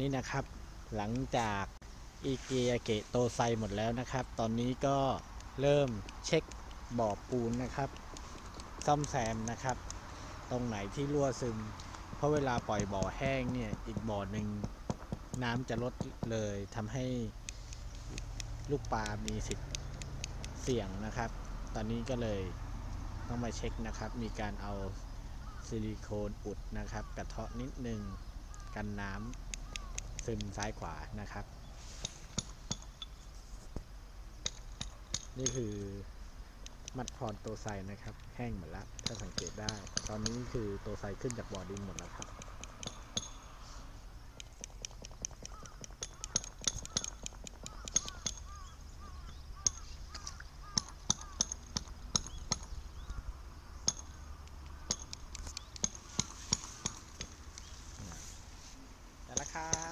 นี่นะครับหลังจากอีเกียเกะโตไซหมดแล้วนะครับ ตอนนี้ก็เริ่มเช็คบ่อปูนนะครับ ซ่อมแซมนะครับ ตรงไหนที่รั่วซึม เพราะเวลาปล่อยบ่อแห้งเนี่ยอีกบ่อหนึ่งน้ำจะลดเลยทำให้ลูกปลามีสิทธิ์เสี่ยงนะครับ ตอนนี้ก็เลยต้องมาเช็คนะครับ มีการเอาซิลิโคนอุดนะครับ กระเทาะนิดนึงกันน้ำ ซึมซ้ายขวานะครับ นี่คือมัดพรตัวไซนะครับ แห้งหมดแล้ว ถ้าสังเกตได้ ตอนนี้คือตัวไซขึ้นจากบ่อดินหมดแล้วครับแต่ละครับ